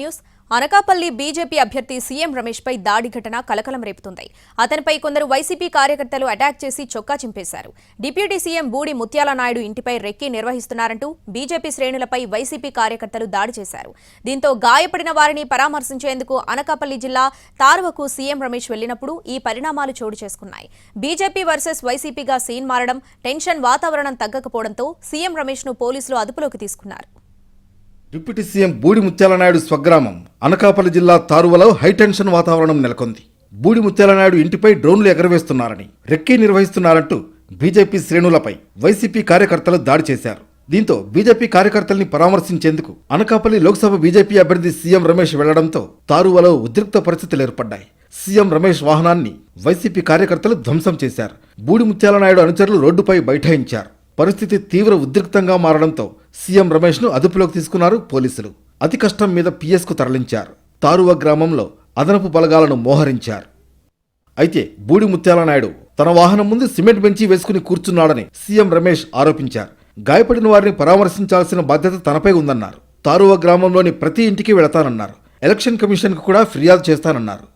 News. Anakapalli BJP అభ్యర్థి CM Ramesh పై దాడి ఘటన కలకలం రేపుతుంది. అతనిపై కొందరు వైసీపీ కార్యకర్తలు అటాక్ చేసి చొక్కా చింపేశారు. డిప్యూటీ సీఎం బూడి ముత్యాల నాయుడు ఇంటిపై రెక్కి నిర్వహిస్తున్నారంటూ బీజేపీ శ్రేణులపై వైసీపీ కార్యకర్తలు దాడి చేశారు. దీంతో గాయపడిన వారిని పరామర్శించేందుకు అనకాపల్లి జిల్లా తార్వకు సీఎం రమేష్ వెళ్ళినప్పుడు ఈ పరిణామాలు చోటు చేసుకున్నాయి. బీజేపీ వర్సెస్ వైసీపీగా సీన్ మారడం టెన్షన్ వాతావరణం తగ్గకపోవడంతో సీఎం రమేష్ను పోలీసులు అదుపులోకి తీసుకున్నారు. డిప్యూటీ సీఎం బూడి ముత్యాలనాయుడు స్వగ్రామం అనకాపల్లి జిల్లా తారువలో హైటెన్షన్ వాతావరణం నెలకొంది. బూడి ముత్యాలనాయుడు ఇంటిపై డ్రోన్లు ఎగరవేస్తున్నారని రెక్కీ నిర్వహిస్తున్నారంటూ బీజేపీ శ్రేణులపై వైసీపీ కార్యకర్తలు దాడి చేశారు. దీంతో బీజేపీ కార్యకర్తల్ని పరామర్శించేందుకు అనకాపల్లి లోక్సభ బీజేపీ అభ్యర్థి సీఎం రమేష్ వెళ్ళడంతో తారువలో ఉద్రిక్త పరిస్థితులు ఏర్పడ్డాయి. సీఎం రమేష్ వాహనాన్ని వైసీపీ కార్యకర్తలు ధ్వంసం చేశారు. బూడి ముత్యాలనాయుడు అనుచరులు రోడ్డుపై బైఠాయించారు. పరిస్థితి తీవ్ర ఉద్రిక్తంగా మారడంతో సీఎం రమేష్ను అదుపులోకి తీసుకున్నారు పోలీసులు. అతి కష్టం మీద పిఎస్కు తరలించారు. తారువ గ్రామంలో అదనపు బలగాలను మోహరించారు. అయితే బూడి ముత్యాలనాయుడు తన వాహనం ముందు సిమెంట్ బెంచి వేసుకుని కూర్చున్నాడని సీఎం రమేష్ ఆరోపించారు. గాయపడిన వారిని పరామర్శించాల్సిన బాధ్యత తనపై ఉందన్నారు. తారువ గ్రామంలోని ప్రతి ఇంటికి వెళతానన్నారు. ఎలక్షన్ కమిషన్కు కూడా ఫిర్యాదు చేస్తానన్నారు.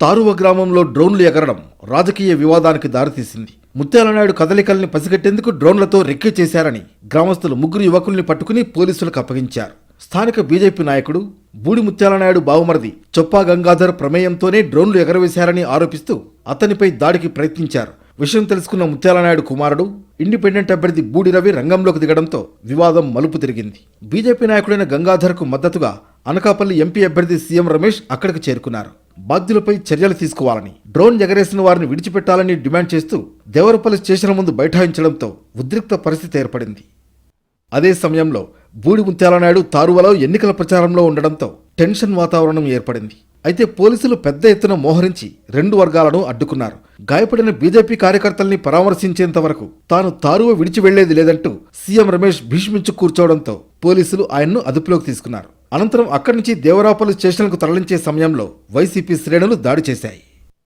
తారువ గ్రామంలో డ్రోన్లు ఎగరడం రాజకీయ వివాదానికి దారితీసింది. ముత్యాలనాయుడు కదలికల్ని పసిగట్టేందుకు డ్రోన్లతో రెక్కి చేశారని గ్రామస్తులు ముగ్గురు యువకుల్ని పట్టుకుని పోలీసులకు అప్పగించారు. స్థానిక బీజేపీ నాయకుడు బూడి ముత్యాలనాయుడు బావుమరిది చొప్పా గంగాధర్ ప్రమేయంతోనే డ్రోన్లు ఎగరవేశారని ఆరోపిస్తూ అతనిపై దాడికి ప్రయత్నించారు. విషయం తెలుసుకున్న ముత్యాలనాయుడు కుమారుడు ఇండిపెండెంట్ అభ్యర్థి బూడి రవి రంగంలోకి దిగడంతో వివాదం మలుపు తిరిగింది. బీజేపీ నాయకుడైన గంగాధర్కు మద్దతుగా అనకాపల్లి ఎంపీ అభ్యర్థి సీఎం రమేష్ అక్కడికి చేరుకున్నారు. బాధ్యులపై చర్యలు తీసుకోవాలని డ్రోన్ ఎగరేసిన వారిని విడిచిపెట్టాలని డిమాండ్ చేస్తూ దేవరపల్లి స్టేషన్ ముందు బైఠాయించడంతో ఉద్రిక్త పరిస్థితి ఏర్పడింది. అదే సమయంలో బూడి ముత్యాలనాయుడు తారువలో ఎన్నికల ప్రచారంలో ఉండడంతో టెన్షన్ వాతావరణం ఏర్పడింది. అయితే పోలీసులు పెద్ద ఎత్తున మోహరించి రెండు వర్గాలను అడ్డుకున్నారు. గాయపడిన బీజేపీ కార్యకర్తల్ని పరామర్శించేంత వరకు తాను తారువ విడిచి వెళ్ళేది లేదంటూ సీఎం రమేష్ భీష్మించు కూర్చోవడంతో పోలీసులు ఆయన్ను అదుపులోకి తీసుకున్నారు. అనంతరం అక్కడి నుంచి దేవరాపల్లి స్టేషన్లకు తరలించే సమయంలో వైసీపీ శ్రేణులు దాడి చేశాయి.